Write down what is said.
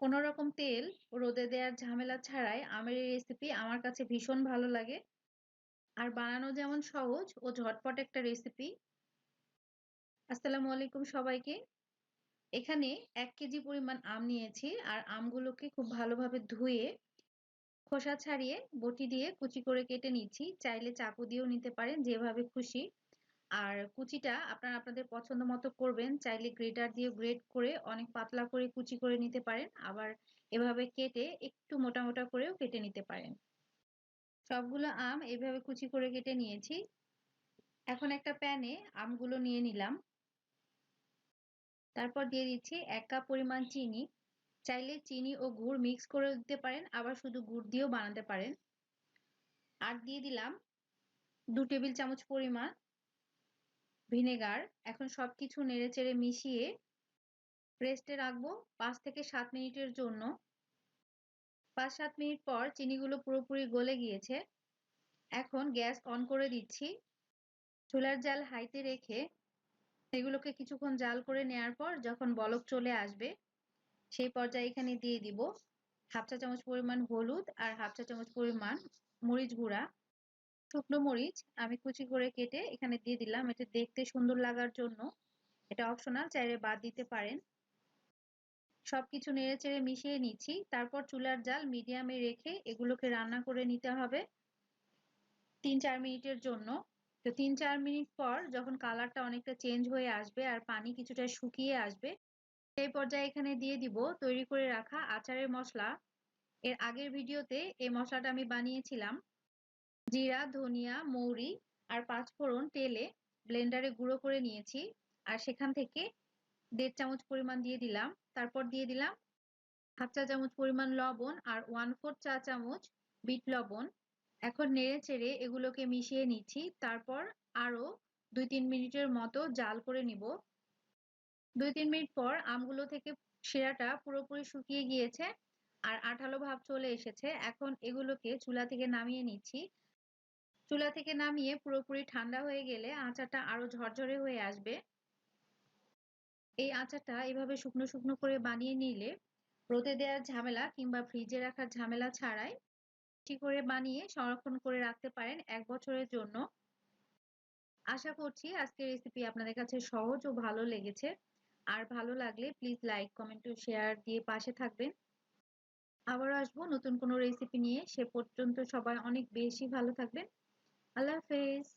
কোনো রকম তেল রোদে দেওয়ার ঝামেলা ছাড়াই আমের এই রেসিপি আমার কাছে ভীষণ ভালো লাগে। আর বানানো যেমন সহজ ও ঝটপট একটা রেসিপি আসসালামু আলাইকুম সবাইকে। এখানে এক কেজি পরিমাণ আম নিয়েছি আর আমগুলোকে খুব ভালোভাবে ধুয়ে, খোসা ছাড়িয়ে, বটি দিয়ে কুচি করে কেটে নিচ্ছি। চাইলে চাকু দিয়েও নিতে পারেন যেভাবে খুশি। আর কুচিটা আপনারা আপনাদের পছন্দ মতো করবেন, চাইলে গ্রেটার দিয়ে গ্রেট করে অনেক পাতলা করে কুচি করে নিতে পারেন, আবার এভাবে কেটে একটু মোটা মোটা করেও কেটে নিতে পারেন। সবগুলো আম এভাবে কুচি করে কেটে নিয়েছি। এখন একটা প্যানে আমগুলো নিয়ে নিলাম। তারপর দিয়ে দিচ্ছি এক কাপ পরিমাণ চিনি। চাইলে চিনি ও গুড় মিক্স করে দিতে পারেন, আবার শুধু গুড় দিয়েও বানাতে পারেন। আর দিয়ে দিলাম দু টেবিল চামচ পরিমাণ ভিনেগার। এখন সব কিছু নেড়ে চেড়ে মিশিয়ে রেস্টে রাখব পাঁচ থেকে সাত মিনিটের জন্য। পাঁচ সাত মিনিট পর চিনিগুলো পুরোপুরি গলে গিয়েছে। এখন গ্যাস অন করে দিচ্ছি। চুলার জাল হাইতে রেখে এগুলোকে কিছুক্ষণ জাল করে নেয়ার পর যখন বলক চলে আসবে, সেই পর্যায়ে এখানে দিয়ে দিব হাফ চা চামচ পরিমাণ হলুদ আর হাফ চা চামচ পরিমাণ মরিচ গুঁড়া। শুকনো মরিচ আমি কুচি করে কেটে এখানে দিয়ে দিলাম। এটা দেখতে সুন্দর লাগার জন্য। এটা অপশনাল চাইলে বাদ দিতে পারেন। সবকিছু নেড়ে চেড়ে মিশিয়ে নিচ্ছি। তারপর চুলার জাল মিডিয়ামে রেখে এগুলোকে রান্না করে নিতে হবে তিন চার মিনিটের জন্য। তো তিন চার মিনিট পর যখন কালারটা অনেকটা চেঞ্জ হয়ে আসবে আর পানি কিছুটা শুকিয়ে আসবে, সেই পর্যায়ে এখানে দিয়ে দিব তৈরি করে রাখা আচারের মশলা। এর আগের ভিডিওতে এই মশলাটা আমি বানিয়েছিলাম। জিরা, ধনিয়া, মৌরি আর পাঁচফোড়ন তেলে ব্লেন্ডারে গুঁড়ো করে নিয়েছি। আর সেখান থেকে দেড় চামচ পরিমাণ দিয়ে দিলাম। তারপর দিয়ে দিলাম হাফ চা চামচ পরিমাণ লবণ আর ওয়ান ফোর চা চামচ বিট লবণ। এখন নেড়ে চেড়ে এগুলোকে মিশিয়ে নিচ্ছি। তারপর আরও দুই তিন মিনিটের মতো জাল করে নিব। দুই তিন মিনিট পর আমগুলো থেকে শিরাটা পুরোপুরি শুকিয়ে গিয়েছে আর আঠালো ভাব চলে এসেছে। এখন এগুলোকে চুলা থেকে নামিয়ে নিচ্ছি। চুলা থেকে নামিয়ে পুরোপুরি ঠান্ডা হয়ে গেলে আচারটা আরও ঝরঝরে হয়ে আসবে। এই আচারটা এভাবে শুকনো শুকনো করে বানিয়ে নিলে রোদে দেওয়ার ঝামেলা কিংবা ফ্রিজে রাখার ঝামেলা ছাড়াই ঠিক করে বানিয়ে সংরক্ষণ করে রাখতে পারেন এক বছরের জন্য। আশা করছি আজকের রেসিপি আপনাদের কাছে সহজ ও ভালো লেগেছে। আর ভালো লাগলে প্লিজ লাইক কমেন্ট ও শেয়ার দিয়ে পাশে থাকবেন। আবারও আসব নতুন কোনো রেসিপি নিয়ে। সে পর্যন্ত সবাই অনেক বেশি ভালো থাকবেন। Allah Hafiz.